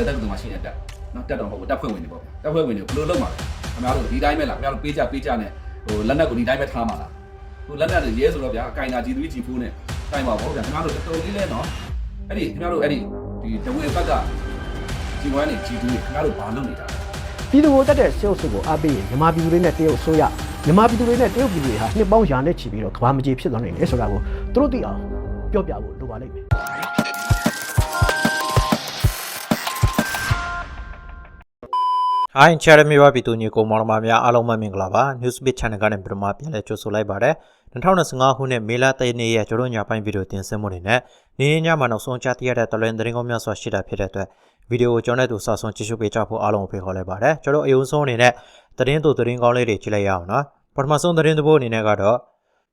ယ်တက္ကသိုလ်မှာရှိတဲ့တက်နော်တက်တော့မဟုတ်ဘူးတက်ဖွဲ့ဝင်တွေပေါ့ဗျာတက်ဖွဲ့ဝင်တွေဘယ်လိုလုပ်မှာလဲခင်ဗျားတို့ဒီတိုင်းပဲလားခင်ဗျားတို့ပေးကြပေးကြနဲ့ဟိုလက်နက်ကိုဒီတိုင်းပဲထားမှာလားဟိုလက်နက်တွေရဲဆိုတော့ဗျာအကင်တာ G3 G4 နဲ့တိုင်းပါပေါ့ဗျာခင်ဗျားတို့တော်တော်လေးလဲနော်အဲ့ဒီခင်ဗျားတို့အဲ့ဒီဒီတဝေဘက်က G1 နဲ့ G2 တွေခင်ဗျားတို့ဘာလုပ်နေတာလဲပြည်သူကိုတက်တဲ့စေအုပ်စုကိုအားပေးရင်မြန်မာပြည်သူတွေနဲ့တရုတ်ဆိုရမြန်မာပြည်သူတွေနဲ့တရုတ်ပြည်သူတွေဟာနှစ်ပေါင်းရာနဲ့ချီပြီးတော့ကမ္ဘာမကြီးဖြစ်သွားနိုင်တယ်ဆိုတာကိုသူတို့သိအောင်ပြောပြဖို့လိုပါလိမ့်မယ် ဟိုင်းချာရမီဝပြည်သူညီကိုမောင်မများအားလုံးပဲမင်္ဂလာပါ Newsbeat Channel ကနေပြန်မပြန်လဲကြိုဆိုလိုက်ပါတယ်2025ခုနှစ်မေလ3ရက်နေ့ရဲ့ကျတို့ညပိုင်းဗီဒီယိုတင်ဆက်မှုတွေနဲ့နေ့နေ့ညမှာနောက်ဆုံးကြားသိရတဲ့တလွင်သတင်းကောင်းများစွာရှိတာဖြစ်တဲ့အတွက်ဗီဒီယိုကိုကျွန်တော်တို့စာဆုံးကြည့်ရှုပေးကြဖို့အားလုံးကိုဖိတ်ခေါ်လိုက်ပါတယ်ကျွန်တော်အယုံဆုံးအနေနဲ့သတင်းတူသတင်းကောင်းလေးတွေကြည့်လိုက်ရအောင်နော်ပထမဆုံးသတင်းတစ်ပုဒ်အနေနဲ့ကတော့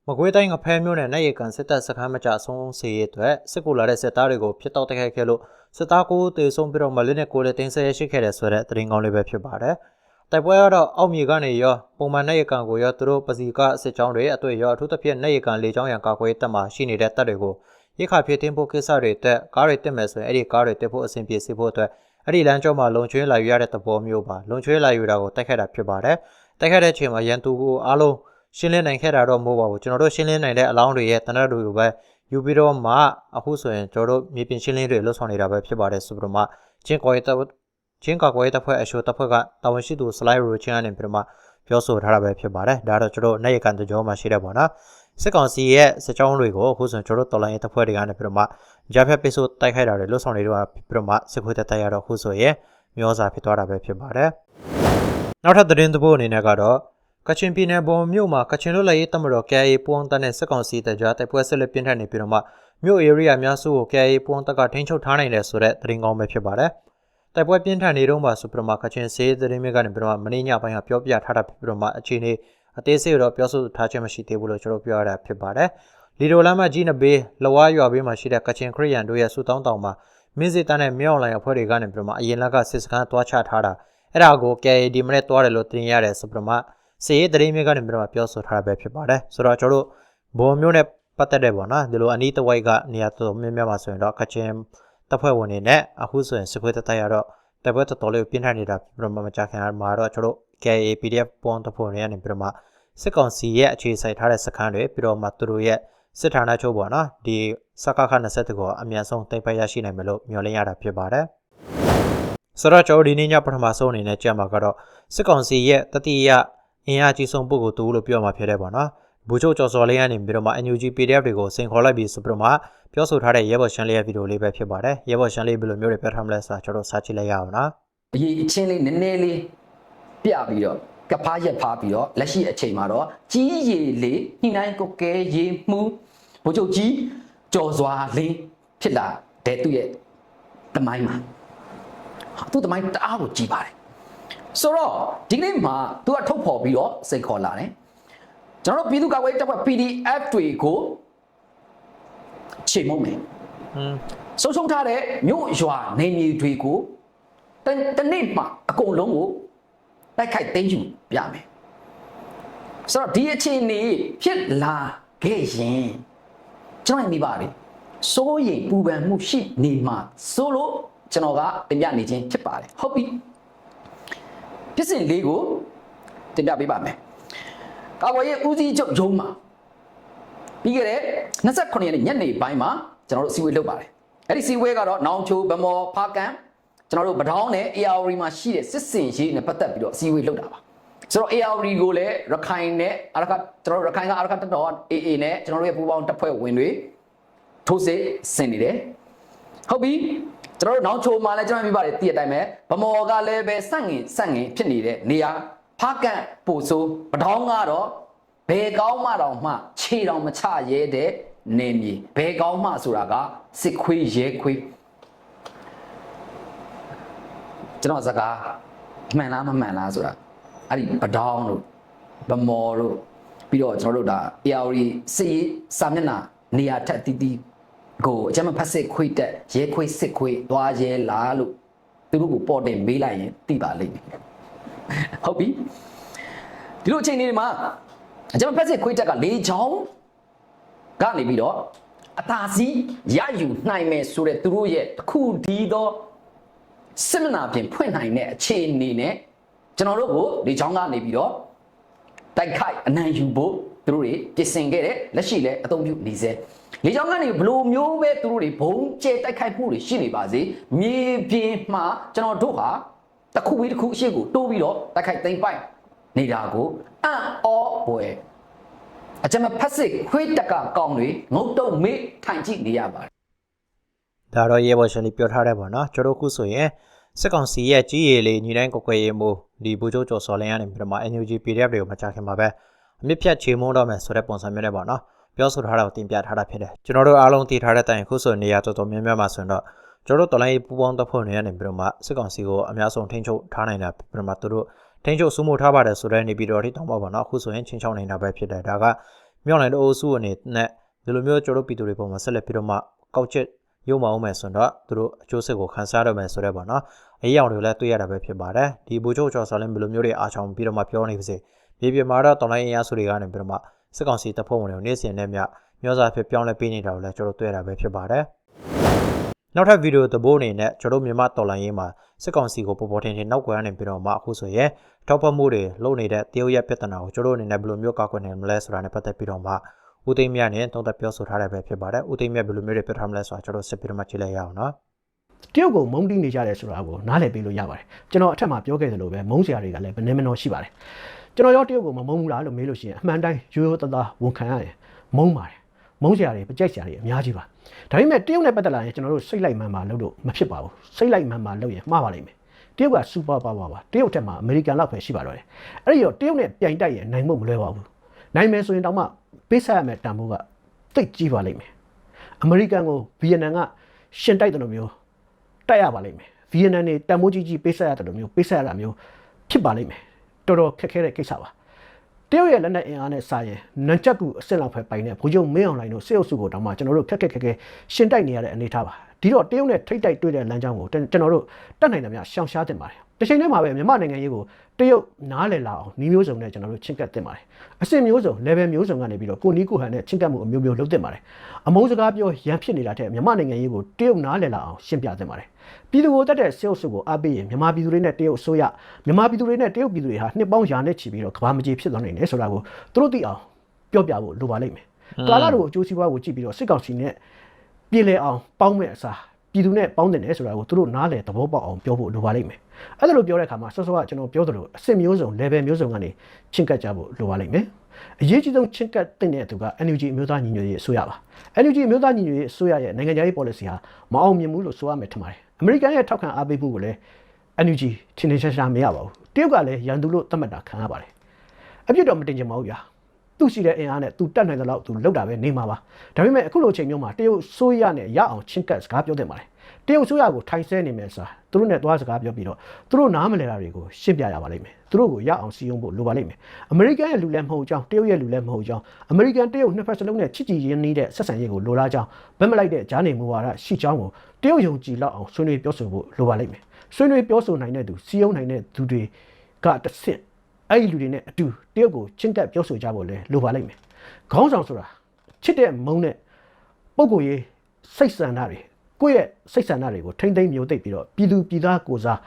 မကွေးတိုင်းငဖဲမျိုးနဲ့နိုင်ရကန်စစ်တပ်စခန်းမကြအဆုံးစေရအတွက်စစ်ကူလာတဲ့စစ်သားတွေကိုဖြစ်တော့တိုက်ခိုက်ခဲ့လို့စစ်သားကိုတေဆုံးပြီးတော့မလင်းနဲ့ကိုယ်လည်းတင်းဆဲရရှိခဲ့တယ်ဆိုတဲ့သတင်းကောင်းလေးပဲဖြစ်ပါတယ်။တိုက်ပွဲကတော့အောက်မြေကနေရောပုံမှန်နိုင်ရကန်ကိုရောသူတို့ပစီကစစ်ကြောင်းတွေအတွေ့ရောအထူးသဖြင့်နိုင်ရကန်လေကြောင်းရန်ကာကွယ်တပ်မှရှိနေတဲ့တပ်တွေကိုရိခါဖြစ်တင်ဖို့ကိစ္စတွေတက်ကားတွေတက်မယ်ဆိုရင်အဲ့ဒီကားတွေတက်ဖို့အဆင်ပြေစေဖို့အတွက်အဲ့ဒီလမ်းကြောမှာလုံချွေးလာယူရတဲ့သဘောမျိုးပါလုံချွေးလာယူတာကိုတိုက်ခိုက်တာဖြစ်ပါတယ်။တိုက်ခိုက်တဲ့အချိန်မှာရန်သူကိုအားလုံး ရှင်းလင်းနိုင်ခဲ့တာတော့မဟုတ်ပါဘူးကျွန်တော်တို့ရှင်းလင်းနိုင်တဲ့အလောင်းတွေရဲ့တနက်တွေကိုပဲယူပြီးတော့မှအခုဆိုရင်ကျွန်တော်တို့မြေပြင်ရှင်းလင်းတွေလှုပ်ဆောင်နေတာပဲဖြစ်ပါတယ်ဆိုပြီးတော့မှချင်းကော်ရဲ့တပ်ချင်းကော်ရဲ့တပ်ဖွဲ့အရှိုတပ်ဖွဲ့ကတာဝန်ရှိသူစလိုက်ရိုချင်းကနေပြီးတော့မှပြောဆိုထားတာပဲဖြစ်ပါတယ်ဒါတော့ကျွန်တော်နိုင်ရကန်တကြောမှာရှိတယ်ပေါ့နော်စစ်ကောင်စီရဲ့စစ်ကြောင်းတွေကိုအခုဆိုရင်ကျွန်တော်တို့တော်လိုင်းရဲ့တပ်ဖွဲ့တွေကနေပြီးတော့မှဂျာဖက်ပိတ်ဆို့တိုက်ခိုက်တာတွေလှုပ်ဆောင်နေတော့ပြီးတော့မှစစ်ခွေးတပ်တိုက်ရတော့အခုဆိုရင်မျိုးစာဖြစ်သွားတာပဲဖြစ်ပါတယ်နောက်ထပ်သတင်းသဘောအနေနဲ့ကတော့ ကချင်ပြည်နယ်ပေါ်မြို့မှာကချင်လွတ်လပ်ရေးတပ်မတော် KIA ပူးပေါင်းတပ်နဲ့စစ်ကောင်စီတပ်ကြားတိုက်ပွဲဆက်လက်ပြင်းထန်နေပြီးတော့မှမြို့ area များစုကို KIA ပူးပေါင်းတပ်ကထိန်းချုပ်ထားနိုင်တယ်ဆိုတဲ့သတင်းကောင်းပဲဖြစ်ပါတယ်။တိုက်ပွဲပြင်းထန်နေတော့မှဆိုပြီးတော့မှကချင်စေးသတင်းမြစ်ကနေပြီးတော့မှမင်းညပိုင်းကပြောပြထားတာဖြစ်ပြီးတော့မှအခြေအနေအသေးစိတ်တော့ပြောဆိုထားခြင်းမရှိသေးဘူးလို့ကျွန်တော်ပြောရတာဖြစ်ပါတယ်။လီဒိုလမ်းမကြီးနဘေးလဝါရွာဘေးမှာရှိတဲ့ကချင်ခရီးယန်တို့ရဲ့စူတောင်းတောင်မှာမင်းစစ်တပ်နဲ့မြောက်လိုင်အဖွဲ့တွေကနေပြီးတော့မှအရင်လက်ကစစ်စခန်းတွားချထားတာအဲ့ဒါကို KIA ဒီမနေ့တွားတယ်လို့တင်ရတယ်ဆိုပြီးတော့မှ စေရေးသတင်းမြစ်ကနေပြီးတော့ပြောဆိုထားတာပဲဖြစ်ပါတယ်ဆိုတော့ကျွန်တော်တို့ဘောမျိုးနဲ့ပတ်သက်တဲ့ပေါ့နော်ဒီလိုအနီးတစ်ဝိုက်ကနေရာတော်များများမှာဆိုရင်တော့ကချင်တပ်ဖွဲ့ဝင်တွေနဲ့အခုဆိုရင်စစ်ခွေးတပ်တိုက်ရတော့တပ်ဖွဲ့တော်တော်လေးပြင်းထန်နေတာပြီးတော့မကြခင်မှာတော့ကျွန်တော်တို့ KA PDF ပွန်တပ်ဖွဲ့တွေကနေပြီးတော့မှစစ်ကောင်စီရဲ့အခြေစိုက်ထားတဲ့စခန်းတွေပြီးတော့မှသူတို့ရဲ့စစ်ဌာနချုပ်ပေါ့နော်ဒီစကခ20ကိုအမြန်ဆုံးတိုက်ပိုက်ရရှိနိုင်မယ်လို့မျှော်လင့်ရတာဖြစ်ပါတယ်ဆိုတော့ကျွန်တော်ဒီနေ့ညပထမဆုံးအနေနဲ့ကြံမှာကတော့စစ်ကောင်စီရဲ့တတိယ အင်အားကြီးဆုံးပုဂ္ဂိုလ်တူလို့ပြောမှာဖြစ်တယ်ပေါ့နော်ဘူချုပ်ကျော်စော်လေးကနေပြီးတော့မှ NUG PDF တွေကိုစင်ခေါ်လိုက်ပြီးဆိုပြီးတော့မှပြောဆိုထားတဲ့ရဲဘော်ရှန်လေးရဲ့ဗီဒီယိုလေးပဲဖြစ်ပါတယ်ရဲဘော်ရှန်လေးဘယ်လိုမျိုးတွေပြောထားမလဲဆိုတာကျွန်တော်စာကြည့်လိုက်ရအောင်နော်အရေးအချင်းလေးနည်းနည်းလေးပြပြီးတော့ကဖားရက်ဖားပြီးတော့လက်ရှိအချိန်မှာတော့ကြီးရည်လေးညှိနှိုင်းကိုကဲရေမှုဘိုးချုပ်ကြီးကြော်စွာလေးဖြစ်လာတဲ့သူ့ရဲ့တမိုင်းမှာဟာသူ့တမိုင်းတအားကိုကြီးပါတယ် ဆိုတော့ဒီကနေ့မှာသူကထုတ်ဖော်ပြီးတော့စိတ်ခေါ်လာတယ်ကျွန်တော်တို့ပြည်သူ့ကာကွယ်ရေးတပ်ဖွဲ့ PDF တွေကိုချိန်မုံမယ်อืมဆုံးရှုံးထားတဲ့မြို့ရွာနေမြေတွေကိုတတနေ့မှအကုန်လုံးကိုတိုက်ခိုက်သိမ်းယူပြမယ်ဆိုတော့ဒီအခြေအနေဖြစ်လာခဲ့ရင်ကျွန်တော်မိပါလေစိုးရိမ်ပူပန်မှုရှိနေမှာဆိုလို့ကျွန်တော်ကတင်ပြနေခြင်းဖြစ်ပါတယ်ဟုတ်ပြီ ဖြစ်စဉ်လေးကိုတင်ပြပေးပါမယ်ကာကွယ်ရေးဦးစီးချုပ်ရုံးမှာပြီးခဲ့တဲ့29ရက်နေ့ညနေပိုင်းမှာကျွန်တော်တို့စီဝေးလုပ်ပါတယ်အဲ့ဒီစီဝေးကတော့နောင်ချိုဗမော်ဖားကန်ကျွန်တော်တို့ဗဒေါင်းနဲ့ ARD မှာရှိတဲ့စစ်စင်ရေးနဲ့ပတ်သက်ပြီးတော့စီဝေးလုပ်တာပါဆိုတော့ ARD ကိုလည်းရခိုင်နဲ့အရခကျွန်တော်တို့ရခိုင်ကအရခတက်တော် AA နဲ့ကျွန်တော်တို့ရဲ့ပူးပေါင်းတပ်ဖွဲ့ဝင်တွေထိုးစစ်ဆင်နေတယ်ဟုတ်ပြီ ကျွန်တော်တို့နောင်ချိုမှာလည်းကျွန်တော်ပြပါတယ်တည့်တဲ့အတိုင်းပဲဗမော်ကလည်းပဲစန့်ငင်စန့်ငင်ဖြစ်နေတဲ့နေရာဖားကန်ပို့ဆိုးဗဒေါင်းကတော့ဘယ်ကောင်းမှတော့မှခြေတော်မချရဲတဲ့နေမြေဘယ်ကောင်းမှဆိုတာကစစ်ခွေးရဲခွေးကျွန်တော်စကားမှန်လားမမှန်လားဆိုတာအဲ့ဒီပဒေါင်းတို့ဗမော်တို့ပြီးတော့ကျွန်တော်တို့ဒါ ARD စစ်ရေးစာမျက်နှာနေရာထက်တီးတီး ကိုအကြမ်းမဖက်စစ်ခွေးတက်ရဲခွေးစစ်ခွေးသွားရဲလားလို့သူတို့ကိုပေါ်တင်မေးလိုက်ရင်သိပါလိမ့်မယ်ဟုတ်ပြီဒီလိုအချိန်လေးတွေမှာအကြမ်းမဖက်စစ်ခွေးတက်က၄ချောင်းကနေပြီးတော့အသာစီးရယူနိုင်မယ်ဆိုတဲ့သူတို့ရဲ့တစ်ခုဒီသောစစ်မျက်နှာပြင်ဖွင့်နိုင်တဲ့အခြေအနေနဲ့ကျွန်တော်တို့ကိုဒီချောင်းကနေပြီးတော့တိုက်ခိုက်အနံယူဖို့သူတို့တွေပြင်ဆင်ခဲ့တဲ့လက်ရှိလည်းအသုံးပြုနေစေ လေချောင်းကနေဘလို့မျိုးပဲသူတို့တွေဘုံကျဲတိုက်ခိုက်မှုတွေရှိနေပါစေမြေပြင်မှာကျွန်တော်တို့ဟာတစ်ခုပြီးတစ်ခုအရှိကိုတိုးပြီးတော့တိုက်ခိုက်သိမ်းပိုက်နေတာကိုအံ့ဩပွဲအကြမ်းဖက်စစ်ခွေးတက်ကကောင်းတွေငုတ်တုံမေးထိုင်ကြည့်နေရပါတယ်ဒါတော့ရေဘော်ရှင်လေးပြောထားတယ်ပေါ့နော်ကျွန်တော်ခုဆိုရင်စစ်ကောင်စီရဲ့ကြီးရည်လေးညီတိုင်းကိုကွယ်ရေးမှုဒီဘူချိုကျော်စော်လင်းရနေပြီးတော့မှ NUG PDF တွေကိုမချခင်ပါပဲအမြင့်ဖြတ်ချေမုန်းတော့မယ်ဆိုတဲ့ပုံစံမျိုးနဲ့ပေါ့နော် ပြောဆိုထားတာကိုတင်ပြထားတာဖြစ်တယ်ကျွန်တော်တို့အားလုံးသိထားတဲ့အတိုင်းခုဆိုနေရာတော်တော်များများမှာဆိုရင်တော့ကျွန်တော်တို့တော်လိုင်းပူပေါင်းတပ်ဖွဲ့နေရနေပြီးတော့မှစစ်ကောင်စီကိုအများဆုံးထိန်းချုပ်ထားနိုင်တာပြီးတော့မှသူတို့ထိန်းချုပ်စုမှုထားပါတယ်ဆိုတဲ့နေပြီးတော့ထိတောင်းပါပေါ့နော်အခုဆိုရင်ချင်းချောင်းနေတာပဲဖြစ်တယ်ဒါကမြောက်နိုင်တဲ့အိုးစုအနေနဲ့ဒီလိုမျိုးကျွန်တော်တို့ပြည်သူတွေပုံမှာဆက်လက်ပြီးတော့မှကောက်ချက်ရုံမအောင်မယ်ဆိုတော့သူတို့အကျိုးဆက်ကိုခံစားရမယ်ဆိုတော့ပေါ့နော်အရေးအောင်တွေလည်းတွေ့ရတာပဲဖြစ်ပါတယ်ဒီဘူချိုကျော်ဆော်လင်းဘယ်လိုမျိုးတွေအားချောင်းပြီးတော့မှပြောနေပါစေမြေပြင်မှာတော့တော်လိုင်းအင်အားစုတွေကနေပြီးတော့မှ စစ်ကောင်စီတပ်ဖွဲ့ဝင်တွေကိုနေ့စဉ်နဲ့မျှမျောစာဖြစ်ပြောင်းလဲပေးနေတာကိုလည်းကျွန်တော်တွေ့ရတာပဲဖြစ်ပါတယ်နောက်ထပ်ဗီဒီယိုသဘောအနေနဲ့ကျွန်တော်မြန်မာတော်လိုင်းရေးမှာစစ်ကောင်စီကိုပေါ်ပေါ်ထင်ထင်နောက်ကွယ်ကနေပြီးတော့မှအခုဆိုရင်ထောက်ပံ့မှုတွေလုပ်နေတဲ့တရုတ်ရဲ့ပြဿနာကိုကျွန်တော်အနေနဲ့ဘယ်လိုမျိုးကောက်ကွယ်နိုင်မလဲဆိုတာနဲ့ပတ်သက်ပြီးတော့မှဦးသိမ်းမြတ်နဲ့တုံးသက်ပြောဆိုထားတယ်ပဲဖြစ်ပါတယ်ဦးသိမ်းမြတ်ဘယ်လိုမျိုးတွေပြောထားမလဲဆိုတာကျွန်တော်စစ်ပြီးတော့မှကြည့်လိုက်ရအောင်နော်တရုတ်ကိုမုန်းတီးနေကြတယ်ဆိုတာကိုနားလည်ပေးလို့ရပါတယ်ကျွန်တော်အထက်မှာပြောခဲ့သလိုပဲမုန်းစရာတွေကလည်းဘယ်နှမနှောရှိပါတယ် ကျွန်တော်ရောတရုတ်ကိုမမုန်းဘူးလားလို့မေးလို့ရှိရင်အမှန်တိုင်းရိုးရိုးသားသားဝန်ခံရရင်မုန်းပါတယ်မုန်းစရာတွေပကြိုက်စရာတွေအများကြီးပါဒါပေမဲ့တရုတ်နဲ့ပတ်သက်လာရင်ကျွန်တော်တို့စိတ်လိုက်မှန်မှလုပ်လို့မဖြစ်ပါဘူးစိတ်လိုက်မှန်မှလုပ်ရင်မှားပါလိမ့်မယ်တရုတ်ကစူပါပါပါပါတရုတ်ထက်မှာအမေရိကန်လောက်ပဲရှိပါတော့တယ်အဲ့ဒီတော့တရုတ်နဲ့ပြိုင်တိုက်ရင်နိုင်ဖို့မလွယ်ပါဘူးနိုင်မယ်ဆိုရင်တောင်မှပေးဆက်ရမယ်တန်ဖိုးကတိတ်ကြီးပါလိမ့်မယ်အမေရိကန်ကိုဗီယက်နမ်ကရှင်တိုက်တယ်လို့မျိုးတက်ရပါလိမ့်မယ်ဗီယက်နမ်နေတန်မိုးကြီးကြီးပေးဆက်ရတယ်လို့မျိုးပေးဆက်ရတာမျိုးဖြစ်ပါလိမ့်မယ် တော်တော်ခက်ခဲတဲ့ကိစ္စပါတရုတ်ရဲ့လက်နက်အင်အားနဲ့စာရင်နန်ချက်ကူအစ်စ်လောက်ပဲပိုင်တဲ့ဘိုးချုပ်မင်းအောင်လှိုင်တို့စစ်အုပ်စုကိုတောင်မှကျွန်တော်တို့ခက်ခက်ခက်ခဲရှင်တိုက်နေရတဲ့အနေအထားပါဒီတော့တရုတ်နဲ့ထိတ်တိုက်တွေ့တဲ့လမ်းကြောင်းကိုကျွန်တော်တို့တတ်နိုင်တယ်များရှောင်ရှားတင်ပါတယ် တစ်ချိန်တည်းမှာပဲမြန်မာနိုင်ငံရေးကိုတရုတ်နားလည်လာအောင်ဤမျိုးစုံနဲ့ကျွန်တော်တို့ချင်းကပ်တင်ပါတယ်အစစ်မျိုးစုံ level မျိုးစုံကနေပြီးတော့ကိုနီးကိုဟန်နဲ့ချင်းကပ်မှုအမျိုးမျိုးလုပ်တင်ပါတယ်အမုန်းစကားပြောရန်ဖြစ်နေတာတဲ့မြန်မာနိုင်ငံရေးကိုတရုတ်နားလည်လာအောင်ရှင်းပြတင်ပါတယ်ပြည်သူကိုတက်တဲ့စေအုပ်စုကိုအားပေးရင်မြန်မာပြည်သူတွေနဲ့တရုတ်အစိုးရမြန်မာပြည်သူတွေနဲ့တရုတ်ပြည်သူတွေဟာနှစ်ပေါင်းရာနဲ့ချီပြီးတော့ကဘာမကြီးဖြစ်သွားနိုင်တယ်ဆိုတာကိုသူတို့သိအောင်ပြောပြဖို့လိုပါလိမ့်မယ်။ကာလာတို့အကျိုးစီးပွားကိုကြည့်ပြီးတော့စစ်ကောင်စီနဲ့ပြည်လဲအောင်ပေါင်းမဲ့အစား ပြည်သူနဲ့ပေါင်းတင်တယ်ဆိုတာကိုသူတို့နားလည်သဘောပေါက်အောင်ပြောဖို့လိုပါလိမ့်မယ်။အဲ့ဒါလိုပြောတဲ့အခါမှာဆော့ဆော့ကကျွန်တော်ပြောသလိုအစစ်မျိုးစုံ level မျိုးစုံကနေချင်းကပ်ကြဖို့လိုပါလိမ့်မယ်။အရေးကြီးဆုံးချင်းကပ်တဲ့သူက NUG အမျိုးသားညီညွတ်ရေးအစိုးရပါ။ NUG အမျိုးသားညီညွတ်ရေးအစိုးရရဲ့နိုင်ငံခြားရေး policy ဟာမအောင်မြင်ဘူးလို့ဆိုရမယ်ထင်ပါတယ်။အမေရိကန်ရဲ့ထောက်ခံအားပေးမှုကိုလည်း NUG ထင်ထင်ရှားရှားမရပါဘူးတရုတ်ကလည်းရန်သူလို့သတ်မှတ်တာခံရပါတယ်အပြစ်တော့မတင်ချင်ပါဘူးဗျာ သူ့ရှိတဲ့အင်အားနဲ့သူတတ်နိုင်တဲ့လောက်သူလောက်တာပဲနေမှာပါဒါပေမဲ့အခုလိုချိန်မျိုးမှာတရုတ်ဆိုးရနဲ့ရအောင်ချင်းကပ်စကားပြောတင်ပါတယ်တရုတ်ဆိုးရကိုထိုင်ဆဲနေမယ်ဆိုတာသူတို့နဲ့သွားစကားပြောပြီးတော့သူတို့နားမလဲတာတွေကိုရှင်းပြရပါလိမ့်မယ်သူတို့ကိုရအောင်စီယုံဖို့လိုပါလိမ့်မယ်အမေရိကန်ရဲ့လူလည်းမဟုတ်ကြောင်းတရုတ်ရဲ့လူလည်းမဟုတ်ကြောင်းအမေရိကန်တရုတ်နှစ်ဖက်စလုံးနဲ့ချစ်ကြည်ရင်းနှီးတဲ့ဆက်ဆံရေးကိုလိုလားကြောင်းဗတ်မလိုက်တဲ့ဂျားနေမူဝါဒရှိကြောင်းကိုတရုတ်ယုံကြည်လောက်အောင်ဆွေးနွေးပြောဆိုဖို့လိုပါလိမ့်မယ်ဆွေးနွေးပြောဆိုနိုင်တဲ့သူစီယုံနိုင်တဲ့သူတွေကတစ်ဆင့် အဲ့ဒီလူတွေနဲ့အတူတရုတ်ကိုချင်းကပ်ပြောဆိုကြဖို့လည်းလိုပါလိမ့်မယ်ခေါင်းဆောင်ဆိုတာချစ်တဲ့မုန်းတဲ့ပုံကိုယ်ရေးစိတ်ဆန္ဒတွေကိုယ့်ရဲ့စိတ်ဆန္ဒတွေကိုထိမ့်သိမ့်မျိုးသိပ်ပြီးတော့ပြည်သူပြည်သားကိုစား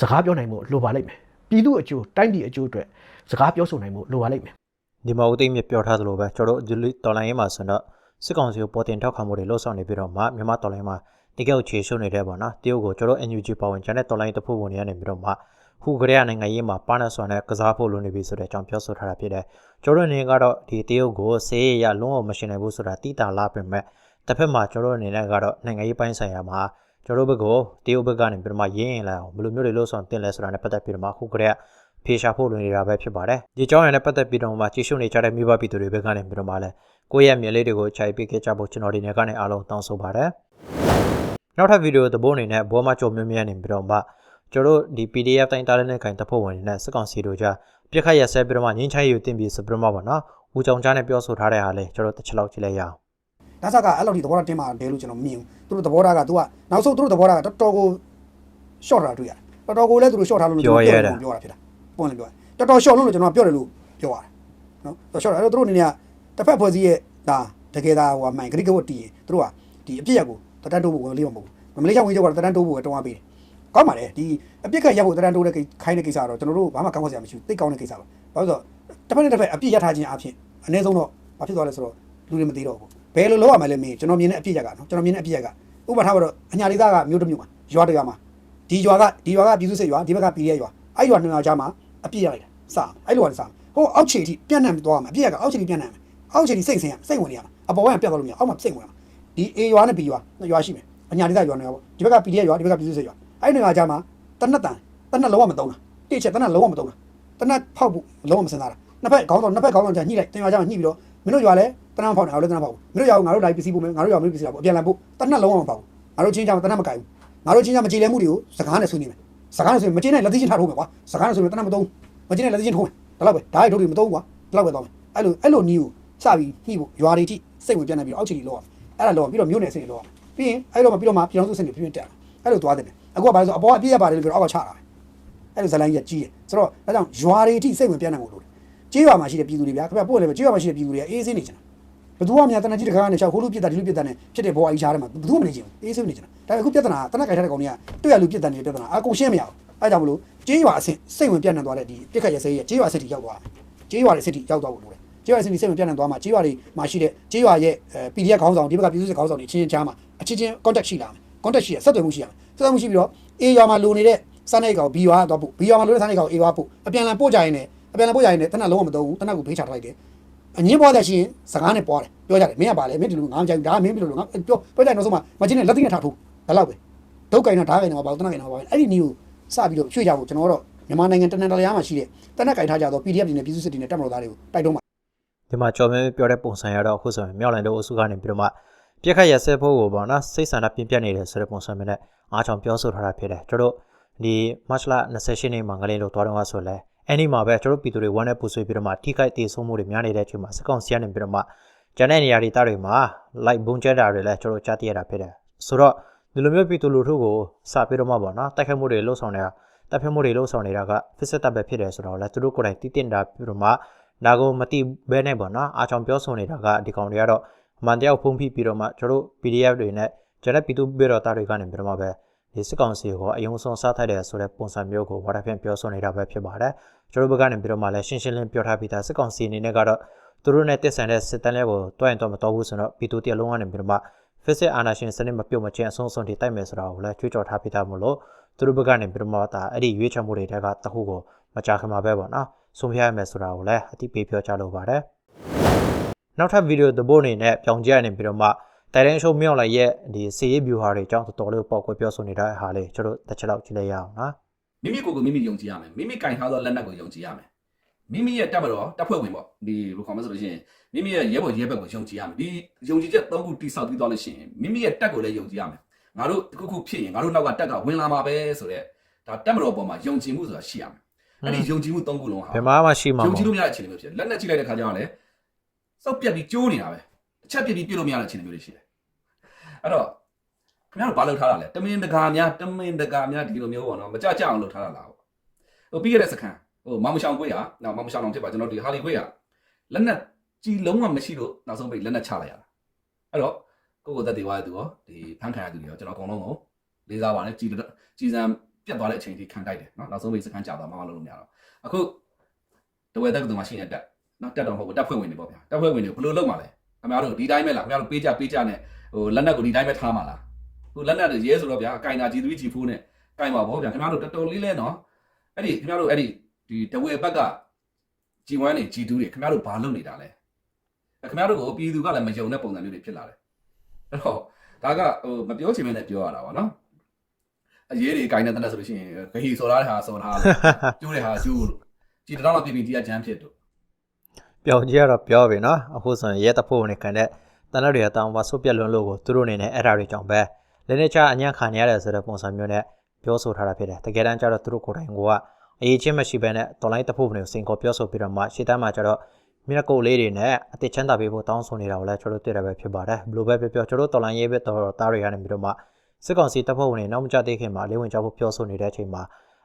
စကားပြောနိုင်ဖို့လိုပါလိမ့်မယ်ပြည်သူအကျိုးတိုင်းပြည်အကျိုးအတွက်စကားပြောဆိုနိုင်ဖို့လိုပါလိမ့်မယ်ဒီမှာဦးသိမ်းမြပြောထားသလိုပဲကျွန်တော်တို့ဒီတော်လိုင်းရေးမှာဆိုတော့စစ်ကောင်စီကိုပေါ်တင်ထောက်ခံမှုတွေလှုပ်ဆောင်နေပြီးတော့မှမြန်မာတော်လိုင်းမှာတကယ်ကိုခြေရှုံနေတဲ့ပေါ့နော်တရုတ်ကိုကျွန်တော် NUG ပါဝင်ကျန်တဲ့တော်လိုင်းတဖို့ဝင်နေရနေပြီးတော့မှ ခုကရေနိုင်ငံရေးမှာပါနဆွန်နဲ့ကစားဖို့လိုနေပြီဆိုတဲ့အကြောင်းပြောဆိုထားတာဖြစ်တယ်ကျွန်တော်အနေနဲ့ကတော့ဒီတရုတ်ကိုဆေးရရလုံးဝမရှင်နိုင်ဘူးဆိုတာတိတာလာပြင်မဲ့တစ်ဖက်မှာကျွန်တော်အနေနဲ့ကတော့နိုင်ငံရေးပိုင်းဆိုင်ရာမှာကျွန်တော်ဘက်ကိုတရုတ်ဘက်ကနေပြီးတော့မှရင်းရင်လာအောင်ဘယ်လိုမျိုးတွေလှုပ်ဆောင်တင်လဲဆိုတာနဲ့ပတ်သက်ပြီးတော့မှခုကရေဖေရှာဖို့လိုနေတာပဲဖြစ်ပါတယ်ဒီကြောင်းရနဲ့ပတ်သက်ပြီးတော့မှကြီးရှုနေကြတဲ့မိဘပြည်သူတွေဘက်ကနေပြီးတော့မှလည်းကိုယ့်ရဲ့မြေလေးတွေကိုခြိုက်ပေးခဲ့ကြဖို့ကျွန်တော်ဒီနေ့ကနေအားလုံးတောင်းဆိုပါတယ်နောက်ထပ်ဗီဒီယိုသဘောအနေနဲ့ဘောမချုံမြမြနေပြီးတော့မှ ကျွန်တော်တို့ဒီ PDF တိုင်းတားတဲ့နဲ့ခိုင်တပ်ဖွဲ့ဝင်တွေနဲ့စစ်ကောင်စီတို့ကြားပြစ်ခတ်ရဆဲပြီးတော့မှငင်းချိုင်းယူတင်ပြီးစပြမပါနော်ဦးကြောင်ကြားနဲ့ပြောဆိုထားတဲ့ဟာလေကျွန်တော်တစ်ချက်လောက်ကြည့်လိုက်ရအောင်ဒါစကအဲ့လိုဒီသဘောထားတင်းပါတယ်လို့ကျွန်တော်မြင်ဘူးသူတို့သဘောထားက तू ကနောက်ဆုံးသူတို့သဘောထားကတော်တော်ကို short တာတွေ့ရတယ်တော်တော်ကိုလည်းသူတို့ short ထားလို့လို့ကျွန်တော်ပြောတာဖြစ်တာပုံလည်းပြောတော်တော် short လို့လို့ကျွန်တော်ပြောတယ်လို့ပြောရတယ်နော်တော် short အဲ့တော့သူတို့အနေနဲ့တစ်ဖက်ဖွဲ့စည်းရဲ့ဒါတကယ်ဒါဟိုမှန်ဂရိကဝတ်တီးရင်သူတို့ကဒီအပြစ်ရက်ကိုတတန်းတိုးဖို့ဝင်လေးမဟုတ်ဘူးမလေးရှားဝင်ချုပ်ကတော့တတန်းတိုးဖို့တောင်းအားပေးတယ် ကောင်းပါတယ်ဒီအပြစ်ခတ်ရပ်ဖို့တရန်တိုးတဲ့ခိုင်းတဲ့ကိစ္စကတော့ကျွန်တော်တို့ဘာမှကောင်းခွင့်စရာမရှိဘူးတိတ်ကောင်းတဲ့ကိစ္စပါဘာလို့ဆိုတော့တစ်ဖက်နဲ့တစ်ဖက်အပြစ်ရထားခြင်းအဖြစ်အနည်းဆုံးတော့ဘာဖြစ်သွားလဲဆိုတော့လူတွေမသိတော့ဘူးဘယ်လိုလုပ်ရမလဲမင်းကျွန်တော်မြင်တဲ့အပြစ်ရကနော်ကျွန်တော်မြင်တဲ့အပြစ်ရကဥပမာထားတော့အညာလေးသားကမြို့တစ်မြို့မှာရွာတစ်ရွာမှာဒီရွာကဒီရွာကပြည်သူစစ်ရွာဒီဘက်ကပြည်ရဲရွာအဲ့ရွာနှစ်ရွာကြားမှာအပြစ်ရလိုက်တာစအဲ့လိုကစဟိုအောက်ခြေထိပြန့်နှံ့သွားမှာအပြစ်ရကအောက်ခြေထိပြန့်နှံ့မယ်အောက်ခြေထိစိတ်ဆင်းရစိတ်ဝင်နေရမှာအပေါ်ကပြတ်သွားလို့မရအောက်မှာစိတ်ဝင်ရမှာဒီ A ရွာနဲ့ B ရွာနှစ်ရွာရှိမယ်အညာလေးသားရွာနှစ်ရွာပေါ့ဒီဘက်ကပြည်ရဲရွာဒီဘက်ကပြည်သူစစ်ရွာ အဲ့နှစ်ရွာကြားမှာတနတ်တန်တနတ်လုံးဝမသုံးတာတိချက်တနတ်လုံးဝမသုံးတာတနတ်ဖောက်ဖို့လုံးဝမစင်စားတာနှစ်ဖက်ခေါင်းဆောင်နှစ်ဖက်ခေါင်းဆောင်ကြာညှိလိုက်တင်ရွာကြားမှာညှိပြီးတော့မင်းတို့ရွာလဲတနတ်ဖောက်နေအောင်လဲတနတ်ဖောက်မင်းတို့ရွာကိုငါတို့လိုက်ပစ္စည်းပို့မယ်ငါတို့ရွာမင်းပစ္စည်းပို့အပြန်လန်ပို့တနတ်လုံးဝမဖောက်ငါတို့ချင်းချောင်းတနတ်မကြိုက်ဘူးငါတို့ချင်းချောင်းမကြည်လဲမှုတွေကိုစကားနဲ့ဆွေးနွေးမယ်စကားနဲ့ဆွေးမချင်းနဲ့လက်သိချင်းထားထိုးမယ်ကွာစကားနဲ့ဆွေးနွေးတနတ်မသုံးမချင်းနဲ့လက်သိချင်းထိုးမယ်ဒါတော့ပဲဒါရိုက်ထိုးတွေမသုံးကွာဒါတော့ပဲတော့မယ်အဲ့လိုအဲ့လိုနီးကိုစပြီးညှိဖို့ရွာတွေထိစိတ်ဝင်ပြတ်နေပြီးတော့အောက်ခြေကြီးလောက်အောင်အဲ့ဒါလောက်ပြီးတော့မြို့နယ်စင်တွေလောက်အောင်ပြီးရင်အဲ့လိုမှပြီးတော့မှပြည်တော်စုစင်တွေပြင်းတက်အဲ့လိုသွားတယ် အခုကဘာလဲဆိုအပေါ်ကအပြည့်ရပါတယ်လို့ပြောအောက်ကချတာပဲအဲ့လိုဇလိုင်းကြီးကြီးတယ်ဆိုတော့ဒါကြောင့်ရွာတွေထိစိတ်ဝင်ပြတ်နေဖို့လိုတယ်ကြေးရွာမှာရှိတဲ့ပြည်သူတွေဗျာခင်ဗျပို့လည်းပဲကြေးရွာမှာရှိတဲ့ပြည်သူတွေကအေးဆေးနေကြတာဘယ်သူမှမများတနက်ကြီးတခါကနေချောက်ခိုးလူပြစ်တာဒီလူပြစ်တာနဲ့ဖြစ်တဲ့ဘောအကြီးချားထဲမှာဘယ်သူမှမနေချင်ဘူးအေးဆေးနေကြတာဒါပေမဲ့အခုပြဿနာတနက်ကြိုက်ထားတဲ့ကောင်တွေကတွေ့ရလူပြစ်တာနေတဲ့ပြဿနာအကုန်ရှင်းမရဘူးအဲကြောင့်မလို့ကြေးရွာအဆင့်စိတ်ဝင်ပြတ်နေသွားတဲ့ဒီပြစ်ခတ်ရစေးရဲ့ကြေးရွာစစ်တီရောက်သွားတယ်ကြေးရွာတွေစစ်တီရောက်သွားဖို့လိုတယ်ကြေးရွာစစ်တီစိတ်ဝင်ပြတ်နေသွားမှာကြေးရွာတွေမှာရှိတဲ့ကြေးရွာရဲ့ PDF ခေါင်းဆောင်ဒီဘက်ကပြည်သူ့စစ်ခေါင်းဆောင်တွေချင်းချင်းချားမှာအချင်းချင်း contact ရှိလာမယ် contact ရှိရဆက်သွယ်မှုရှိရမယ်ဆက်သွယ်မှုရှိပြီးတော့ A ရွာမှာလိုနေတဲ့စားနေကောင် B ရွာတော့ပို့ B ရွာမှာလိုတဲ့စားနေကောင် A ရွာပို့အပြန်လန်ပို့ကြရင်လည်းအပြန်လန်ပို့ကြရင်လည်းတနက်လုံးဝမတော့ဘူးတနက်ကိုဖေးချထားလိုက်တယ်အငင်းပွားတဲ့ရှိရင်စကားနဲ့ပွားတယ်ပြောကြတယ်မင်းကပါလေမင်းဒီလိုငါမကြိုက်ဘူးဒါကမင်းဘယ်လိုလုပ်ငါပြောပြောကြရင်နောက်ဆုံးမှမချင်းနဲ့လက်သိနဲ့ထားထိုးဒါတော့ပဲဒုက္ကိန်းတော့ဓာတ်ကိန်းတော့ပါဘူးတနက်ကင်တော့ပါဘူးအဲ့ဒီနီးကိုစပြီးတော့ရွှေ့ကြဖို့ကျွန်တော်တို့မြန်မာနိုင်ငံတနင်္လာရီမှာရှိတဲ့တနက်ကင်ထားကြတော့ PDF တွေနဲ့ပြည်သူစစ်တွေနဲ့တက်မတော်သားတွေကိုတိုက်တွန်းပါဒီမှာကြော်မဲပြောတဲ့ပုံစံရတော့အခုဆိုရင်မြောက်လိုင်တို့အစုကနေပြီးတော့မှ ပြက်ခတ်ရဆက်ဖို့ကိုပေါ့နော်စိတ်ဆန္ဒပြင်းပြနေတယ်ဆိုတဲ့ပုံစံမျိုးနဲ့အားချောင်ပြောဆိုထားတာဖြစ်တယ်ကျွန်တော်တို့ဒီ March လ28နေ့မှာငလေးလို့တွားတော့ဆိုလဲအဲ့ဒီမှာပဲကျွန်တော်ပြည်သူတွေဝမ်းနဲ့ပူဆွေးပြီးတော့မှထိခိုက်ဒေဆုံးမှုတွေများနေတဲ့အချိန်မှာစက်ကောင်စီကနေပြီးတော့မှကျန်တဲ့နေရာတွေတာတွေမှာ light ဘုံကျဲတာတွေလည်းကျွန်တော်ကြားသိရတာဖြစ်တယ်ဆိုတော့ဒီလိုမျိုးပြည်သူလူထုကိုစပြီးတော့မှပေါ့နော်တိုက်ခိုက်မှုတွေလှုပ်ဆောင်နေတာတိုက်ခိုက်မှုတွေလှုပ်ဆောင်နေတာက physical တပ်ပဲဖြစ်တယ်ဆိုတော့လဲသူတို့ကိုယ်တိုင်တည်တင်တာပြီးတော့မှဒါကိုမတိဘဲနဲ့ပေါ့နော်အားချောင်ပြောဆိုနေတာကဒီကောင်တွေကတော့ အမှန်တရားဖုံးဖိပြီးတော့မှကျွန်တော်တို့ PDF တွေနဲ့ကျန်တဲ့ပြည်သူပြည်တော်သားတွေကနေပြီးတော့မှပဲဒီစစ်ကောင်စီကိုအယုံဆုံးစားထိုက်တယ်ဆိုတဲ့ပုံစံမျိုးကိုဝါဒဖြန့်ပြောဆိုနေတာပဲဖြစ်ပါတယ်ကျွန်တော်တို့ဘက်ကနေပြီးတော့မှလည်းရှင်းရှင်းလင်းပြောထားပြီးသားစစ်ကောင်စီအနေနဲ့ကတော့သူတို့နဲ့တက်ဆန်တဲ့စစ်တမ်းလေးကိုတွိုင်းတော့မတော်ဘူးဆိုတော့ပြည်သူတရလုံးကနေပြီးတော့မှ physical အာဏာရှင်စနစ်မပြုတ်မချင်းအဆုံးစွန်ထိတိုက်မယ်ဆိုတာကိုလည်းကြွေးကြော်ထားပြီးသားမို့လို့သူတို့ဘက်ကနေပြီးတော့မှဒါအဲ့ဒီရွေးချယ်မှုတွေတဲကတခုကိုမကြခင်မှာပဲပေါ့နော်ဆုံးဖြတ်ရမယ်ဆိုတာကိုလည်းအတိပေးပြောကြလိုပါတယ် နောက်ထပ်ဗီဒီယိုသဘောအနေနဲ့ပြောင်းကြရနေပြီးတော့မှတိုင်တန်းရှုံးမြောက်လိုက်ရဲ့ဒီစီရေး view ဟာတွေအကြောင်းတော်တော်လေးပေါ့ကွယ်ပြောဆိုနေတဲ့ဟာလေးကျွန်တော်တစ်ချက်လောက်ကြည့်လိုက်ရအောင်နော်မိမိကိုယ်ကိုမိမိယုံကြည်ရမယ်မိမိကင်ထားသောလက်နက်ကိုယုံကြည်ရမယ်မိမိရဲ့တပ်မတော်တပ်ဖွဲ့ဝင်ပေါ့ဒီဘယ်လိုခေါ်မလဲဆိုလို့ရှိရင်မိမိရဲ့ရဲဘော်ရဲဘက်ကိုယုံကြည်ရမယ်ဒီယုံကြည်ချက်သုံးခုတိဆောက်ပြီးသွားလို့ရှိရင်မိမိရဲ့တပ်ကိုလည်းယုံကြည်ရမယ်ငါတို့တစ်ခုခုဖြစ်ရင်ငါတို့နောက်ကတပ်ကဝင်လာမှာပဲဆိုတော့ဒါတပ်မတော်ပေါ်မှာယုံကြည်မှုဆိုတာရှိရမယ်အဲ့ဒီယုံကြည်မှုသုံးခုလုံးဟာဘယ်မှာမှရှိမှာမယုံဟုတ်ကြည်လို့မရတဲ့အခြေအနေမျိုးဖြစ်တယ်လက်နဲ့ကြည့်လိုက်တဲ့ခါကျတော့လည်း စောက်ပြက်ပြီးကျိုးနေတာပဲတစ်ချက်ပြက်ပြီးပြစ်လို့မရတဲ့အခြေအနေမျိုးတွေရှိတယ်အဲ့တော့ခင်ဗျားတို့ဘာလုပ်ထားတာလဲတမင်တကာများတမင်တကာများဒီလိုမျိုးပေါ့နော်မကြကြအောင်လုပ်ထားတာလားပေါ့ဟိုပြီးရတဲ့စကန်ဟိုမောင်မရှောင်ခွေးဟာနော်မောင်မရှောင်အောင်ဖြစ်ပါကျွန်တော်ဒီဟာလီခွေးဟာလက်နဲ့ကြည်လုံးဝမရှိလို့နောက်ဆုံးပိတ်လက်နဲ့ချလိုက်ရတာအဲ့တော့ကိုကိုသက်တွေဝါတဲ့သူရောဒီဖန်ခံရသူတွေရောကျွန်တော်အကုန်လုံးကိုလေးစားပါတယ်ကြည်ကြည်စံပြတ်သွားတဲ့အချိန်ထိခံတိုက်တယ်နော်နောက်ဆုံးပိတ်စကန်ကြာသွားမှမလုပ်လို့မရတော့အခုတဝဲတက်ကတူမှာရှိနေတဲ့တက် နော်တက်တော့မဟုတ်ဘူးတက်ဖွဲ့ဝင်တွေပေါ့ဗျာတက်ဖွဲ့ဝင်တွေဘယ်လိုလုပ်မှာလဲခင်ဗျားတို့ဒီတိုင်းပဲလားခင်ဗျားတို့ပေးကြပေးကြနဲ့ဟိုလက်နက်ကိုဒီတိုင်းပဲထားမှာလားဟိုလက်နက်တွေရဲဆိုတော့ဗျာကင်တာ G3 G4 နဲ့ကင်ပါဘောဗျာခင်ဗျားတို့တော်တော်လေးလဲနော်အဲ့ဒီခင်ဗျားတို့အဲ့ဒီဒီတဝဲဘက်က G1 တွေ G2 တွေခင်ဗျားတို့ဘာလုပ်နေတာလဲအဲ့ခင်ဗျားတို့ကိုပြည်သူကလည်းမယုံတဲ့ပုံစံမျိုးတွေဖြစ်လာတယ်အဲ့တော့ဒါကဟိုမပြောချင်မဲနဲ့ပြောရတာပါနော်အရေးတွေကင်တဲ့တနက်ဆိုလို့ရှိရင်ဂဟီစော်ထားတဲ့ဟာစော်ထားလို့ကျိုးတဲ့ဟာကျိုးလို့ကြည်တောင်းတော့ပြည်ပြည်ကြီးကဂျမ်းဖြစ်တို့ ပြောင်းကြည့်ရတော့ပြောပြီနော်အခုဆိုရင်ရဲတပ်ဖွဲ့ဝင်တွေခံတဲ့တနက်တွေကတောင်းပါဆုတ်ပြက်လွန်းလို့ကိုသူတို့အနေနဲ့အဲ့ဓာတွေကြောင့်ပဲလည်းနေချအညံ့ခံနေရတယ်ဆိုတဲ့ပုံစံမျိုးနဲ့ပြောဆိုထားတာဖြစ်တယ်တကယ်တမ်းကျတော့သူတို့ကိုယ်တိုင်ကအရေးချင်းမရှိဘဲနဲ့တော်လိုင်းတပ်ဖွဲ့ဝင်တွေကိုစင်ခေါ်ပြောဆိုပြီးတော့မှရှေ့တန်းမှာကျတော့မိနကုတ်လေးတွေနဲ့အတိတ်ချမ်းသာပေးဖို့တောင်းဆိုနေတာကိုလည်းကျွန်တော်တို့တွေ့ရပဲဖြစ်ပါတယ်ဘလို့ပဲပြောပြောကျွန်တော်တို့တော်လိုင်းရေးပဲတော်သားတွေကနေပြီးတော့မှစစ်ကောင်စီတပ်ဖွဲ့ဝင်တွေနောက်မကျသေးခင်မှာလေးဝင်ကြောက်ဖို့ပြောဆိုနေတဲ့အချိန်မှာ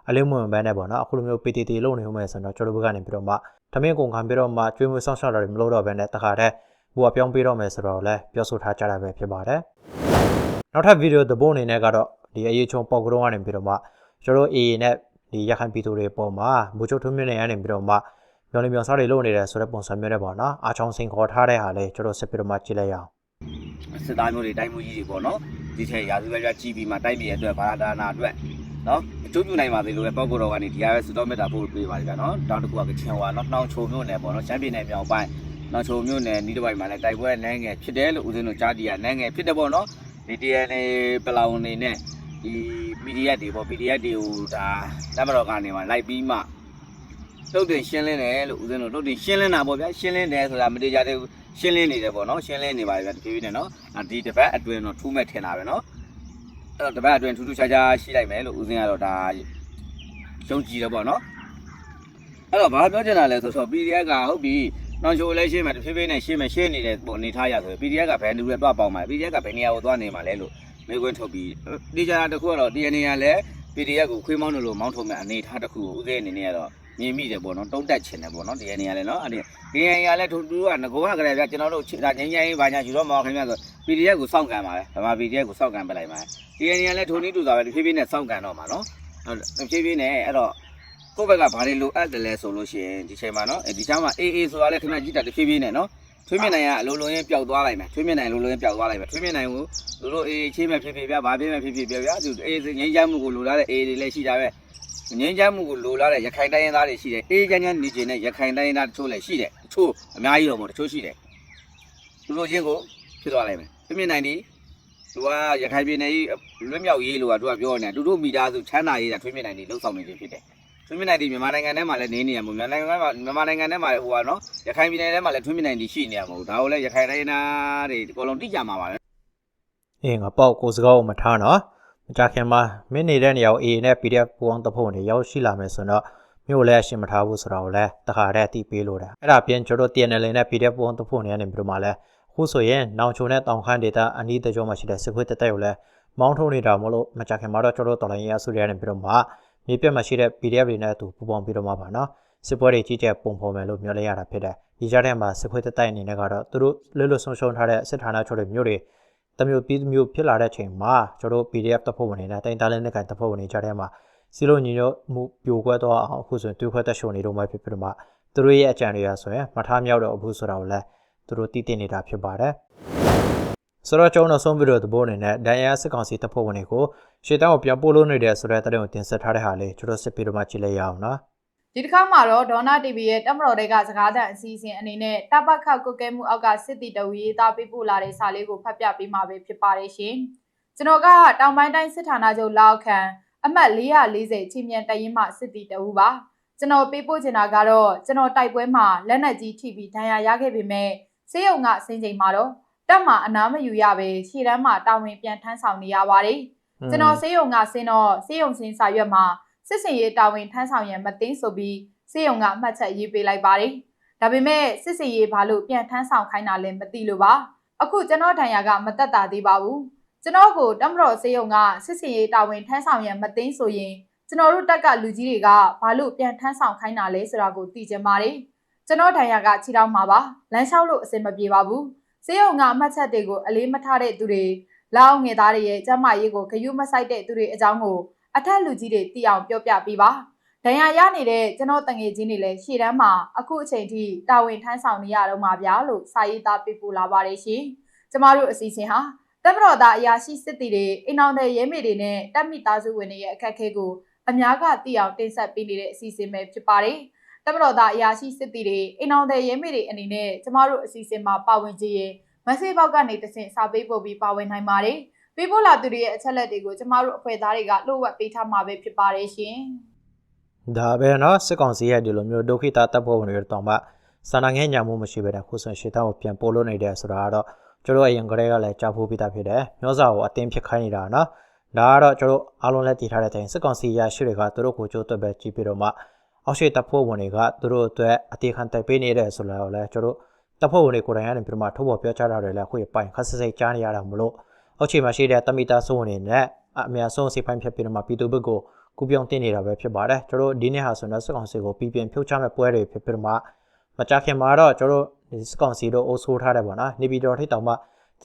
အလေးမဝင်ဘဲနဲ့ပေါ့နော်အခုလိုမျိုး PTT လုပ်နေဦးမယ်ဆိုတော့ကျွန်တော်တို့ဘက်ကနေပြီးတော့မှ ထမင်းကုန်ခံပြီးတော့မှကျွေးမွေးဆောင်ရှောက်တာတွေမလုပ်တော့ဘဲနဲ့တခါတည်းဘူကပြောင်းပေးတော့မယ်ဆိုတော့လည်းပြောဆိုထားကြတာပဲဖြစ်ပါတယ်နောက်ထပ်ဗီဒီယိုသဘောအနေနဲ့ကတော့ဒီအရေးချုံပေါက်ကတော့ကနေပြီးတော့မှကျွန်တော် AA နဲ့ဒီရခိုင်ပြည်သူတွေပေါ်မှာမူချုပ်ထုံးမြင့်နေရနေပြီးတော့မှမျော်လင့်မျော်စားတွေလုပ်နေတယ်ဆိုတဲ့ပုံစံမျိုးနဲ့ပေါ့နော်အားချောင်းစင်ခေါ်ထားတဲ့ဟာလေးကျွန်တော်ဆက်ပြီးတော့မှကြည့်လိုက်ရအောင်စစ်သားမျိုးတွေတိုင်းမှုကြီးတွေပေါ့နော်ဒီထက်ရာဇဝတ်ပြကြီးပြီးမှတိုက်ပြည်အတွက်ဘာသာဒါနာအတွက် နော်အကျိုးပြုနိုင်ပါသေးလို့ပဲပောက်ကောတော်ကနေဒီဟာပဲစတော်မေတ္တာပို့ပေးပါလိမ့်ဗျာနော်တောင်တစ်ခုကကချင်ဝါနော်နှောင်ချိုမျိုးနယ်ပေါ့နော်ချမ်းပြည်နယ်မြောက်ပိုင်းနှောင်ချိုမျိုးနယ်နီးတစ်ပိုင်းမှာလည်းတိုက်ပွဲနိုင်ငယ်ဖြစ်တယ်လို့ဦးဇင်းတို့ကြားတည်ရနိုင်ငယ်ဖြစ်တယ်ပေါ့နော်ဒီ DNA ပလောင်နေနဲ့ဒီ PDF တွေပေါ့ PDF တွေကိုဒါလက်မတော်ကနေမှလိုက်ပြီးမှတုတ်တင်ရှင်းလင်းတယ်လို့ဦးဇင်းတို့တုတ်တင်ရှင်းလင်းတာပေါ့ဗျာရှင်းလင်းတယ်ဆိုတာမတေးကြသေးဘူးရှင်းလင်းနေတယ်ပေါ့နော်ရှင်းလင်းနေပါပြီဗျတဖြည်းဖြည်းနဲ့နော်အာဒီတစ်ပတ်အတွင်းတော့ထူးမဲ့ထင်တာပဲနော် အဲ့တော့တစ်ပတ်အတွင်းထူးထူးခြားခြားရှိလိုက်မယ်လို့ဦးစင်းကတော့ဒါယုံကြည်တယ်ပေါ့နော်အဲ့တော့ဘာပြောချင်တာလဲဆိုတော့ PDF ကဟုတ်ပြီနောက်ချိုလည်းရှင်းမယ်တဖြည်းဖြည်းနဲ့ရှင်းမယ်ရှင်းနေတဲ့ပုံအနေထားရဆိုရင် PDF ကဘယ်လူတွေတော့ပေါက်မှာ PDF ကဘယ်နေရာကိုသွားနေမှာလဲလို့မေးခွန်းထုတ်ပြီးဒီကြတာတစ်ခုကတော့ DNA ကလည်း PDF ကိုခွေးမောင်းလို့မောင်းထုတ်မဲ့အနေထားတစ်ခုကိုဦးစင်းအနေနဲ့ကတော့ မြင်မိတယ်ပေါ့နော်တုံးတက်ချင်တယ်ပေါ့နော် DNA ကလည်းနော်အဲ့ဒီဒီရင်ရလဲသူတို့ကငကိုကကြရပြကျွန်တော်တို့ဒါငင်းငင်းဘာညာယူတော့မအောင်ခင်ဗျာဆို PDF ကိုစောင့်ကန်ပါပဲဗမာ PDF ကိုစောင့်ကန်ပလိုက်ပါဒီရင်ရလဲထိုနည်းတူတာပဲဖြည်းဖြည်းနဲ့စောင့်ကန်တော့မှာနော်အဲ့ဖြည်းဖြည်းနဲ့အဲ့တော့ကိုယ့်ဘက်ကဘာတွေလိုအပ်တယ်လဲဆိုလို့ရှိရင်ဒီချိန်မှာနော်ဒီချမ်းမှာအေးအေးဆိုတာလဲခင်ဗျာကြည့်တာတဖြည်းဖြည်းနဲ့နော်ထွေးမြင့်နိုင်ကအလိုလိုရင်းပျောက်သွားလိုက်မယ်ထွေးမြင့်နိုင်လိုလိုရင်းပျောက်သွားလိုက်မယ်ထွေးမြင့်နိုင်ကိုလူတို့အေးအေးချင်းမဲ့ဖြည်းဖြည်းပြဘာပြင်းမဲ့ဖြည်းဖြည်းပြပြသူအေးငင်းချမ်းမှုကိုလိုလားတဲ့အေးတွေလည်းရှိတာပဲ ငင်းချမ်းမှုကိုလိုလားတဲ့ရခိုင်တိုင်းရင်းသားတွေရှိတယ်အေးချမ်းချမ်းနေကျင်တဲ့ရခိုင်တိုင်းရင်းသားတချို့လည်းရှိတယ်တချို့အများကြီးတော့မဟုတ်တချို့ရှိတယ်လူလိုချင်းကိုဖြစ်သွားလိုက်မယ်ထွေးမြင့်နိုင်ဒီသူကရခိုင်ပြည်နယ်ကြီးလွတ်မြောက်ရေးလို့ကသူကပြောနေတာသူတို့မိသားစုချမ်းသာရေးတာထွေးမြင့်နိုင်ဒီလှုပ်ဆောင်နေခြင်းဖြစ်တယ်ထွေးမြင့်နိုင်ဒီမြန်မာနိုင်ငံထဲမှာလည်းနေနေရမို့မြန်မာနိုင်ငံမှာမြန်မာနိုင်ငံထဲမှာလည်းဟိုကနော်ရခိုင်ပြည်နယ်ထဲမှာလည်းထွေးမြင့်နိုင်ဒီရှိနေရမို့ဒါကိုလည်းရခိုင်တိုင်းသားတွေအကုန်လုံးတိကျမှာပါပဲအေးငါပေါ့ကိုစကားကိုမထားနော် မကြခင်မှာမင်းနေတဲ့နေရာကို AA နဲ့ PDF ပူအောင်တဖို့နေရောက်ရှိလာမယ်ဆိုတော့မြို့လည်းအရှင်မထားဘူးဆိုတော့လည်းတခါတည်းအတိပေးလို့တယ်အဲ့ဒါပြင်ကျွန်တော် TNL နဲ့ PDF ပူအောင်တဖို့နေနေပြီးတော့မှလည်းအခုဆိုရင်နောင်ချုံနဲ့တောင်ခမ်းဒေတာအနီးတကြောမှာရှိတဲ့စစ်ခွေးတက်တက်ကိုလည်းမောင်းထုံးနေတာမလို့မကြခင်မှာတော့ကျွန်တော်တော်လိုင်းရဆုရနေပြီးတော့မှမြေပြတ်မှာရှိတဲ့ PDF တွေနဲ့အတူပူပေါင်းပြီးတော့မှပါနော်စစ်ပွဲတွေကြီးကျယ်ပုံဖော်မယ်လို့မျှော်လင့်ရတာဖြစ်တယ်ဒီကြားထဲမှာစစ်ခွေးတက်တက်အနေနဲ့ကတော့သူတို့လွတ်လွတ်ဆုံးရှုံးထားတဲ့စစ်ဌာနချုပ်တွေမြို့တွေ တမျိုးပြီးမျိုးဖြစ်လာတဲ့ချိန်မှာကျွန်တော်တို့ PDF တပ်ဖွဲ့ဝင်တွေနဲ့တိုင်းသားလက်နက်ကိုင်တပ်ဖွဲ့ဝင်တွေကြားထဲမှာစီလိုညီညွတ်မှုပြိုကွဲသွားအောင်အခုဆိုရင်တွေ့ခွဲသက်ရှုံနေတော့မှဖြစ်ပြီးတော့မှသူတို့ရဲ့အကြံတွေရဆိုရင်မထားမြောက်တော့ဘူးဆိုတာကိုလည်းသူတို့တည်တည်နေတာဖြစ်ပါတယ်ဆိုတော့ကျွန်တော်ဆုံးပြီးတော့သဘောအနေနဲ့ဒိုင်ယာစစ်ကောင်စီတပ်ဖွဲ့ဝင်တွေကိုရှေ့တောင်းကိုပြန်ပို့လို့နေတဲ့ဆိုတဲ့တဲ့ကိုတင်ဆက်ထားတဲ့ဟာလေးကျွန်တော်စစ်ပြီးတော့မှကြည့်လိုက်ရအောင်နော် ဒီတစ်ခါမှာတော့ဒေါနာ TV ရဲ့တက်မတော်တွေကစကားသံအစီအစဉ်အနေနဲ့တပတ်ခတ်ကုတ်ကဲမှုအောက်ကစစ်တီတဝီရေးသားပေးပို့လာတဲ့စာလေးကိုဖတ်ပြပေးမှာပဲဖြစ်ပါတယ်ရှင်။ကျွန်တော်ကတောင်ပိုင်းတိုင်းစစ်ဌာနချုပ်လောက်ခံအမှတ်440ချင်းမြန်တရင်မှစစ်တီတဝူပါ။ကျွန်တော်ပေးပို့ချင်တာကတော့ကျွန်တော်တိုက်ပွဲမှာလက်နက်ကြီးထိပြီးဒဏ်ရာရခဲ့ပေမဲ့စေယုံကဆင်းချိန်မှာတော့တက်မှာအနားမယူရပဲရှေ့တန်းမှာတာဝန်ပြန်ထမ်းဆောင်နေရပါတယ်။ကျွန်တော်စေယုံကဆင်းတော့စေယုံစင်းစာရွက်မှာ စစ်စင်ရေးတာဝန်ထမ်းဆောင်ရန်မသိမ်းဆိုပြီးစေယုံကအမှတ်ချက်ရေးပေးလိုက်ပါတယ်။ဒါပေမဲ့စစ်စင်ရေးဘာလို့ပြန်ထမ်းဆောင်ခိုင်းတာလဲမသိလို့ပါ။အခုကျွန်တော်ဒဏ်ရာကမတက်တာသေးပါဘူး။ကျွန်တော်ကိုတမတော်စေယုံကစစ်စင်ရေးတာဝန်ထမ်းဆောင်ရန်မသိမ်းဆိုရင်ကျွန်တော်တို့တက်ကလူကြီးတွေကဘာလို့ပြန်ထမ်းဆောင်ခိုင်းတာလဲဆိုတာကိုသိချင်ပါတယ်။ကျွန်တော်ဒဏ်ရာကခြေထောက်မှာပါ။လမ်းလျှောက်လို့အဆင်မပြေပါဘူး။စေယုံကအမှတ်ချက်တွေကိုအလေးမထားတဲ့သူတွေလောက်ငယ်သားတွေရဲ့ကျမ်းမာရေးကိုဂရုမစိုက်တဲ့သူတွေအကြောင်းကို အထက်လူကြီးတွေသိအောင်ပြောပြပေးပါ။ဒဏ်ရာရနေတဲ့ကျွန်တော်တငယ်ချင်းတွေလည်းရှေ့တန်းမှာအခုအချိန်ထိတာဝန်ထမ်းဆောင်နေရတော့မှာဗျာလို့စာရေးသားပေးပို့လာပါတယ်ရှင်။ကျမတို့အစီအစဉ်ဟာတပ်မတော်သားအရာရှိစစ်တီတွေအိမ်အောင်တဲ့ရဲမေတွေနဲ့တပ်မိသားစုဝင်တွေရဲ့အခက်အခဲကိုအများကသိအောင်တင်ဆက်ပေးနေတဲ့အစီအစဉ်ပဲဖြစ်ပါတယ်။တပ်မတော်သားအရာရှိစစ်တီတွေအိမ်အောင်တဲ့ရဲမေတွေအနေနဲ့ကျမတို့အစီအစဉ်မှာပါဝင်ကြည့်ရင်မက်ဆေ့ဘောက်ကနေတဆင့်စာပေးပို့ပြီးပါဝင်နိုင်ပါတယ်။ ပေးပို့လာသူတွေရဲ့အချက်လက်တွေကိုကျမတို့အဖွဲ့သားတွေကလှုပ်ဝက်ပေးထားမှာပဲဖြစ်ပါတယ်ရှင်။ ဒါပဲเนาะစစ်ကောင်စီရဲ့ဒီလိုမျိုးဒုက္ခိတတပ်ဖွဲ့ဝင်တွေတောင်မှစာနာငဲညာမှုမရှိဘဲနဲ့ခုဆိုရှေ့တောင်းကိုပြန်ပို့လို့နေတယ်ဆိုတာကတော့ကျွန်တော်အရင်ကတည်းကလည်းကြားဖို့ပြီးသားဖြစ်တယ်မျိုးစာကိုအတင်းဖြစ်ခိုင်းနေတာเนาะဒါကတော့ကျွန်တော်အားလုံးလည်းတည်ထားတဲ့အတိုင်းစစ်ကောင်စီရရှိတွေကသူတို့ကိုကြိုးတွက်ပဲကြည့်ပြီးတော့မှအောက်ရှိတပ်ဖွဲ့ဝင်တွေကသူတို့အတွက်အတေခံတိုက်ပေးနေတယ်ဆိုတော့လည်းကျွန်တော်တပ်ဖွဲ့ဝင်တွေကိုယ်တိုင်ကနေပြီးတော့မှထုတ်ဖော်ပြောကြားတာတွေလည်းအခုပိုင်ခက်ဆစ်စိတ်ကြားနေရတာမလို့ အောက်ခြေမှာရှိတဲ့တမိသားစုဝင်တွေနဲ့အများဆုံးစိတ်ပိုင်းဖြတ်ပြီးတော့မှပြည်သူဘက်ကိုကူပြောင်းတင်နေတာပဲဖြစ်ပါတယ်ကျွန်တော်ဒီနေ့ဟာဆိုတော့စစ်ကောင်စီကိုပြည်ပြင်ဖြုတ်ချမဲ့ပွဲတွေဖြစ်ပြီးတော့မှမကြခင်မှာတော့ကျွန်တော်ဒီစစ်ကောင်စီတို့အိုးဆိုးထားတယ်ပေါ့နော်နေပြည်တော်ထိပ်တောင်မှ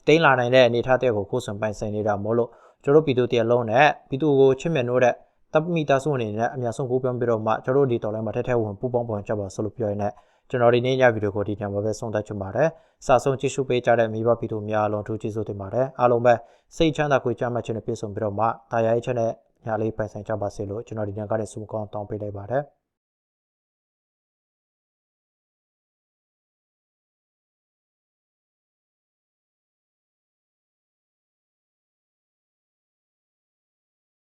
တိမ့်လာနိုင်တဲ့အနေအထားတဲ့ကိုကိုယ်စွန်ပိုင်ဆိုင်နေတာမို့လို့ကျွန်တော်ပြည်သူတရလုံးနဲ့ပြည်သူကိုချစ်မြတ်နိုးတဲ့တတပ်မီတာစုအနေနဲ့အများဆုံးကိုပြောပြပြီးတော့မှကျွန်တော်တို့ဒီတော်လိုင်းမှာထက်ထက်ဝင်ပူပေါင်းပေါ်ကြပါဆိုလို့ပြောရင်းနဲ့ ကျွန်တော်ဒီနေ့ညဗီဒီယိုကိုဒီညမှာပဲဆုံးသက်ချင်ပါတယ်။စာဆုံးကြည့်ရှုပေးကြတဲ့မိဘပြည်သူများအလုံးထူးကျေးဇူးတင်ပါတယ်။အားလုံးပဲစိတ်ချမ်းသာကိုကြမ်းမှတ်ခြင်းနဲ့ပြည့်စုံပြီးတော့မှတာယာရေးချက်နဲ့ညာလေးပိုင်ဆိုင်ကြပါစေလို့ကျွန်တော်ဒီညကနေဆုမကောင်းတောင်းပေးလိုက်ပါတယ်။